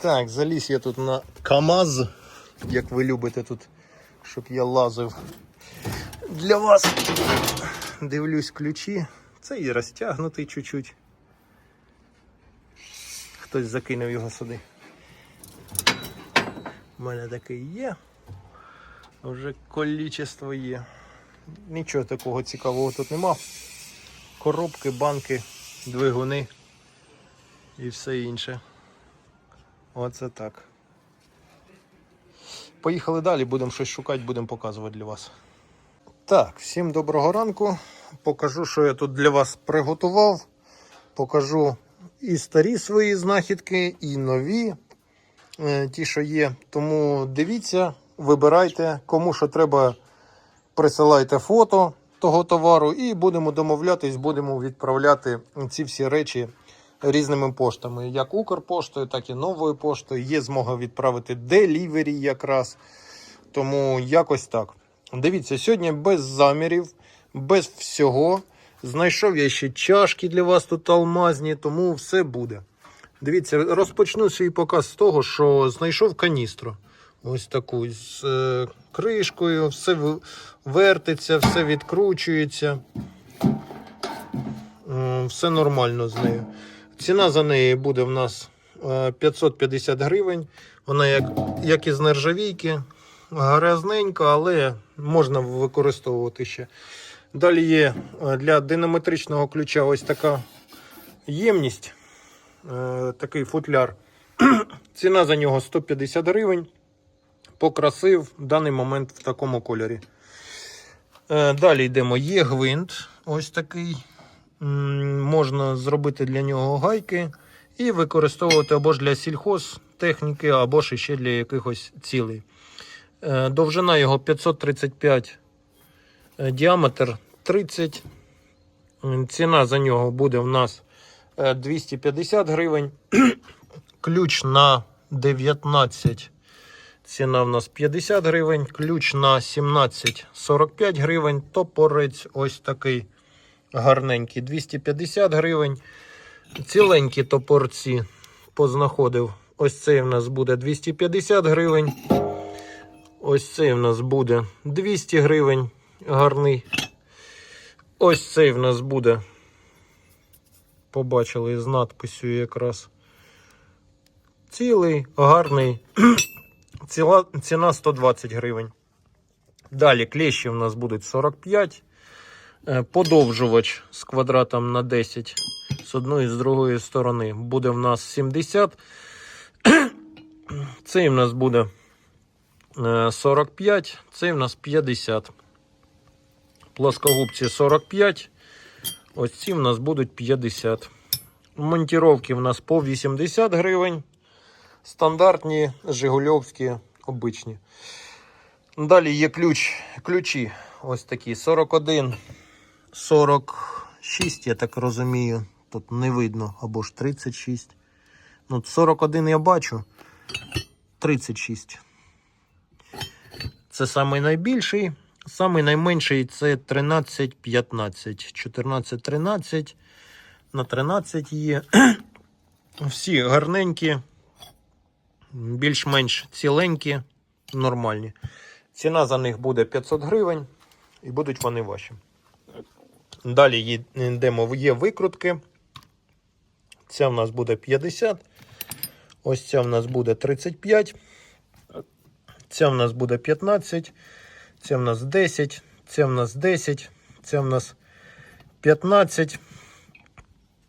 Так, заліз я тут на КАМАЗ, як ви любите тут, щоб я лазив. Для вас дивлюсь ключі. Це і розтягнутий чуть-чуть. Хтось закинув його сюди. У мене такий є. Вже количество є. Нічого такого цікавого тут нема. Коробки, банки, двигуни і все інше. Оце так. Поїхали далі, будемо щось шукати, будемо показувати для вас. Так, всім доброго ранку. Покажу, що я тут для вас приготував. Покажу і старі свої знахідки, і нові, е, ті, що є. Тому дивіться, вибирайте, кому що треба, присилайте фото того товару і будемо домовлятись, будемо відправляти ці всі речі різними поштами. Як Укрпоштою, так і новою поштою. Є змога відправити делівері якраз. Тому якось так. Дивіться, сьогодні без замірів, без всього. Знайшов я ще чашки для вас тут алмазні, тому все буде. Дивіться, розпочну свій показ з того, що знайшов каністру. Ось таку з е, кришкою, все вертиться, все відкручується. М, Все нормально з нею. Ціна за неї буде в нас е, 550 гривень. Вона як, як із нержавійки, грязненька, але можна використовувати ще. Далі є е, для динамометричного ключа ось така ємність, е, такий футляр. Ціна за нього 150 гривень. Покрасив в даний момент в такому кольорі. Е, Далі йдемо. Є гвинт, ось такий. Можна зробити для нього гайки і використовувати або ж для сільхозтехніки, або ж ще для якихось цілей. Е, Довжина його 535, е, діаметр 30. Ціна за нього буде в нас е, 250 гривень. Ключ на 19. Ціна в нас 50 гривень, ключ на 17 45 гривень, топорець ось такий гарненький 250 гривень. Ціленькі топорці познаходив. Ось цей в нас буде 250 гривень. Ось цей в нас буде 200 гривень. Гарний. Ось цей в нас буде. Побачили з надписю якраз. Цілий, гарний. Ціла, ціна 120 гривень. Далі клещі в нас будуть 45. Е, Подовжувач з квадратом на 10 з одної і з другої сторони буде в нас 70. Цей в нас буде е, 45, цей в нас 50. Плоскогубці 45. Ось ці в нас будуть 50. Монтіровки в нас по 80 гривень. Стандартні Жигульовські обичні. Далі є ключ, ключі. Ось такі 41, 46, я так розумію. Тут не видно, або ж 36. Ну, 41 я бачу. 36. Це самий найбільший. Самий найменший це 13, 15. 14, 13. На 13 є. Всі гарненькі більш-менш ціленькі, нормальні. Ціна за них буде 500 гривень і будуть вони ваші. Далі йдемо, є викрутки. Ця в нас буде 50. Ось ця в нас буде 35. Ця в нас буде 15. Ця в нас 10. Ця в нас 10. Ця в нас 15.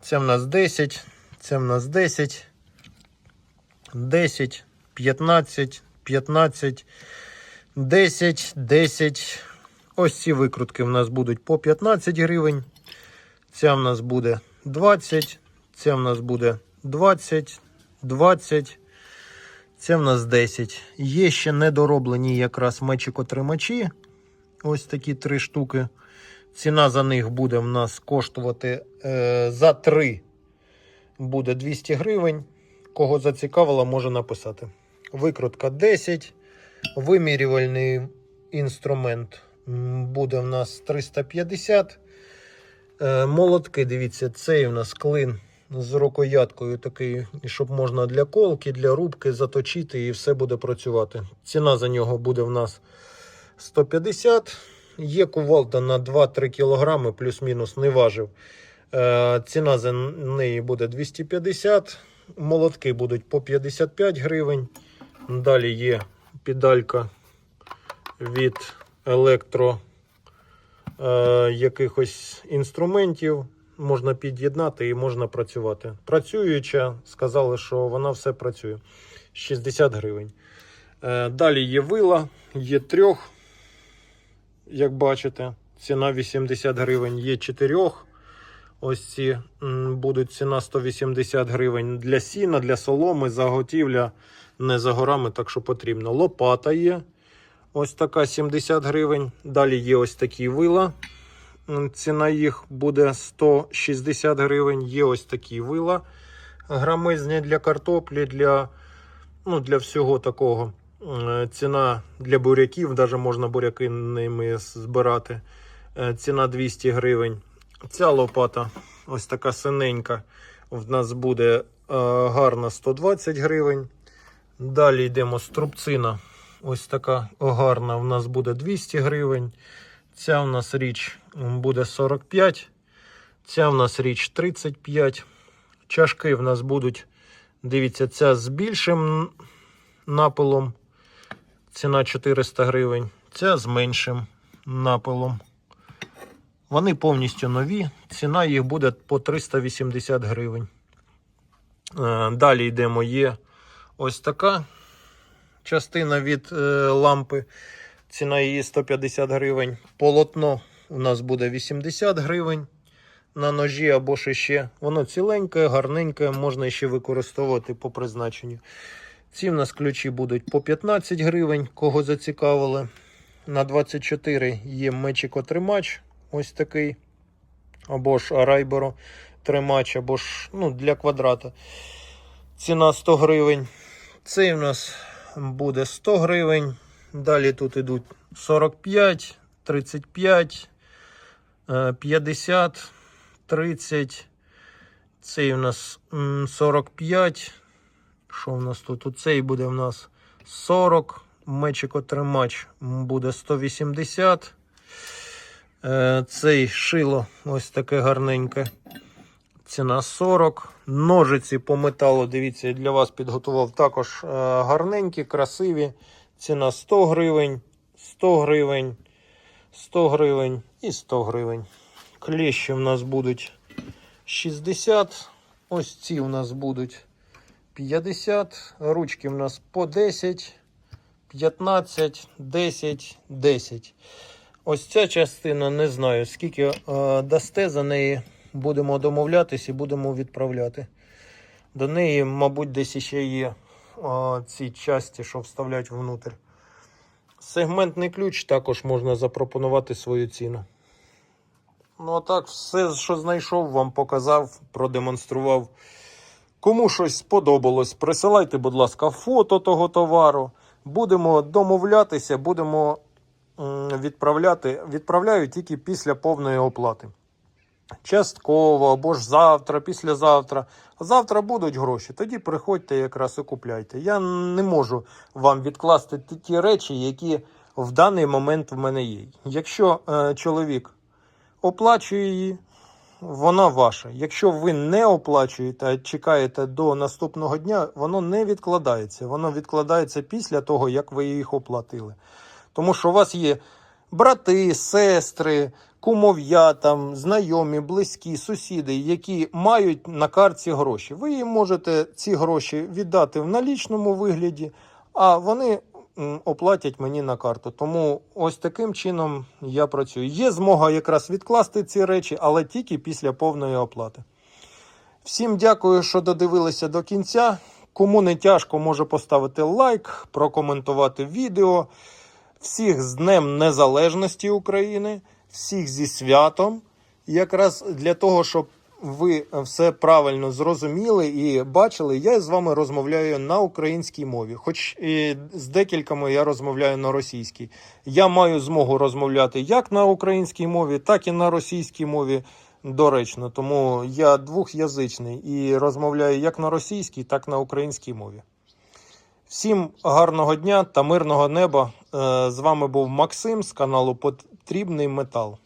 Ця в нас 10. Ця в нас 10. 10, 15, 15, 10, 10. Ось ці викрутки в нас будуть по 15 гривень. Ця в нас буде 20, ця в нас буде 20, 20, ця в нас 10. Є ще недороблені якраз мечикотримачі. Ось такі три штуки. Ціна за них буде в нас коштувати е, за 3 буде 200 гривень. Кого зацікавило, може написати. Викрутка 10. Вимірювальний інструмент буде в нас 350. Е, Молотки, дивіться, цей у нас клин з рукояткою такий, щоб можна для колки, для рубки заточити і все буде працювати. Ціна за нього буде в нас 150. Є кувалда на 2-3 кг, плюс-мінус не важив. Е, ціна за неї буде 250. Молотки будуть по 55 гривень. Далі є педалька від електро е, якихось інструментів. Можна під'єднати і можна працювати. Працююча, сказали, що вона все працює. 60 гривень. Е, далі є вила, є трьох, як бачите, ціна 80 гривень, є чотирьох. Ось ці будуть ціна 180 гривень для сіна, для соломи, заготівля не за горами, так що потрібно. Лопата є. Ось така 70 гривень. Далі є ось такі вила. Ціна їх буде 160 гривень. Є ось такі вила грамизні для картоплі, для, ну, для всього такого. Е, Ціна для буряків, навіть можна буряки ними збирати. Е, Ціна 200 гривень. Ця лопата, ось така синенька, в нас буде е, гарна 120 гривень. Далі йдемо струбцина. Ось така гарна, в нас буде 200 гривень. Ця в нас річ буде 45. Ця в нас річ 35. Чашки в нас будуть, дивіться, ця з більшим напилом. Ціна 400 гривень. Ця з меншим напилом. Вони повністю нові. Ціна їх буде по 380 гривень. Е, Далі йдемо. Є ось така частина від е, лампи. Ціна її 150 гривень. Полотно у нас буде 80 гривень на ножі або ж ще. Воно ціленьке, гарненьке, можна ще використовувати по призначенню. Ці в нас ключі будуть по 15 гривень, кого зацікавили. На 24 є мечико тримач, ось такий. Або ж райберо тримач, або ж ну, для квадрата. Ціна 100 гривень. Цей у нас буде 100 гривень. Далі тут ідуть 45, 35, е, 50, 30. Цей у нас 45. Що в нас тут? Оцей буде в нас 40. Мечико тримач буде 180. Е, Цей шило ось таке гарненьке. Ціна 40. Ножиці по металу, дивіться, я для вас підготував також е, гарненькі, красиві. Ціна 100 гривень, 100 гривень, 100 гривень і 100 гривень. Клещі в нас будуть 60. Ось ці у нас будуть 50. Ручки в нас по 10, 15, 10, 10. Ось ця частина не знаю, скільки е, дасте за неї. Будемо домовлятись і будемо відправляти. До неї, мабуть, десь ще є е, ці часті, що вставляють внутрь. Сегментний ключ також можна запропонувати свою ціну. Ну, а так, все, що знайшов, вам показав, продемонстрував. Кому щось сподобалось, присилайте, будь ласка, фото того товару. Будемо домовлятися, будемо відправляти. Відправляю тільки після повної оплати. Частково або ж завтра, післязавтра. Завтра будуть гроші, тоді приходьте якраз і купляйте. Я не можу вам відкласти ті- речі, які в даний момент в мене є. Якщо е, чоловік оплачує її, вона ваша. Якщо ви не оплачуєте, а чекаєте до наступного дня, воно не відкладається. Воно відкладається після того, як ви їх оплатили. Тому що у вас є брати, сестри, кумов'я, там, знайомі, близькі, сусіди, які мають на картці гроші. Ви їм можете ці гроші віддати в налічному вигляді, а вони оплатять мені на карту. Тому ось таким чином я працюю. Є змога якраз відкласти ці речі, але тільки після повної оплати. Всім дякую, що додивилися до кінця. Кому не тяжко, може поставити лайк, прокоментувати відео. Всіх з Днем Незалежності України, всіх зі святом. Якраз для того, щоб ви все правильно зрозуміли і бачили, я з вами розмовляю на українській мові. Хоч і з декількома я розмовляю на російській. Я маю змогу розмовляти як на українській мові, так і на російській мові. доречно. Тому я двохязичний і розмовляю як на російській, так і на українській мові. Всім гарного дня та мирного неба. Е, З вами був Максим з каналу Потрібний Метал.